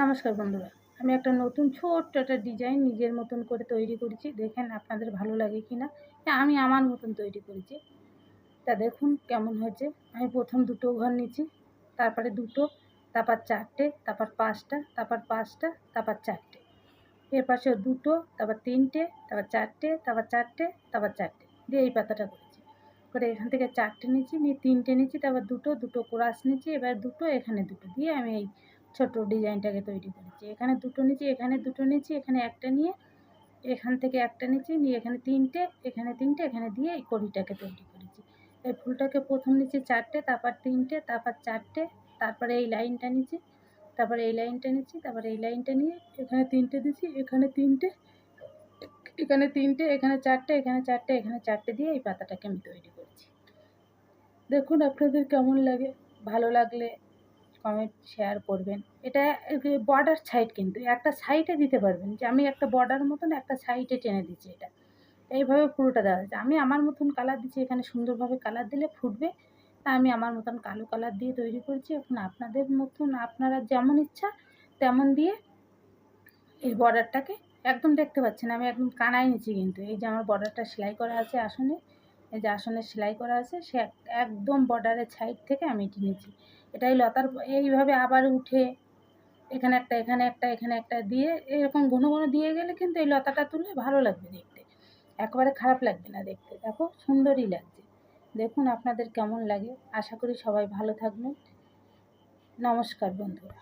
নমস্কার বন্ধুরা, আমি একটা নতুন ছোট্ট একটা ডিজাইন নিজের মতন করে তৈরি করেছি। দেখেন আপনাদের ভালো লাগে কি না আমি আমার মতন তৈরি করেছি। তা দেখুন কেমন হয়েছে। আমি প্রথম দুটো ঘর নিয়েছি, তারপরে দুটো, তারপর চারটে, তারপর পাঁচটা তারপর পাঁচটা, তারপর চারটে। এর পাশে দুটো, তারপর তিনটে, তারপর চারটে তারপর চারটে তারপর চারটে। দিয়ে এই পাতাটা করেছি। করে এখান থেকে চারটে নিয়েছি, নিয়ে তিনটে নিয়েছি, তারপর দুটো দুটো ক্রাস নিয়েছি, এবার দুটো, এখানে দুটো। দিয়ে আমি এই ছোট ডিজাইনটাকে তৈরি করেছি। এখানে দুটো নিচে, এখানে দুটো নিচে, এখানে একটা নিয়ে, এখান থেকে একটা নিচে, নিয়ে এখানে তিনটে এখানে তিনটে, এখানে দিয়ে এই কড়িটাকে তৈরি করেছি। এই ফুলটাকে প্রথম নিচে চারটে, তারপর তিনটে, তারপর চারটে, তারপরে এই লাইনটা নিচে, তারপরে এই লাইনটা নিচ্ছি তারপরে এই লাইনটা নিয়ে এখানে তিনটে দিচ্ছি এখানে তিনটে এখানে তিনটে, এখানে চারটে এখানে চারটে এখানে চারটে দিয়ে এই পাতাটাকে আমি তৈরি করছি। দেখুন আপনাদের কেমন লাগে, ভালো লাগলে কমেন্ট শেয়ার করবেন। এটা বর্ডার সাইড কিন্তু, একটা সাইডে দিতে পারবেন যে আমি একটা বর্ডার মতন একটা সাইডে টেনে দিচ্ছি এটা। এইভাবে পুরোটা দেওয়া হয়েছে। আমি আমার মতন কালার দিচ্ছি, এখানে সুন্দরভাবে কালার দিলে ফুটবে। তা আমি আমার মতন কালো কালার দিয়ে তৈরি করছি। এখন আপনাদের মতন, আপনারা যেমন ইচ্ছা তেমন দিয়ে এই বর্ডারটাকে একদম দেখতে পাচ্ছেন। আমি একদম কানাই নিচ্ছি কিন্তু। এই যে আমার বর্ডারটা সেলাই করা আছে আসনে। এই যে আসনে সেলাই করা আছে, সে একদম বর্ডারের সাইড থেকে আমি এটি নিয়েছি। এটাই লতার এইভাবে আবার উঠে, এখানে একটা এখানে একটা এখানে একটা দিয়ে, এরকম ঘন ঘন দিয়ে গেলে কিন্তু এই লতাটা তুললে ভালো লাগবে দেখতে। একেবারে খারাপ লাগবে না দেখতে। দেখো, সুন্দরই লাগছে। দেখুন আপনাদের কেমন লাগে। আশা করি সবাই ভালো থাকবেন। নমস্কার বন্ধুরা।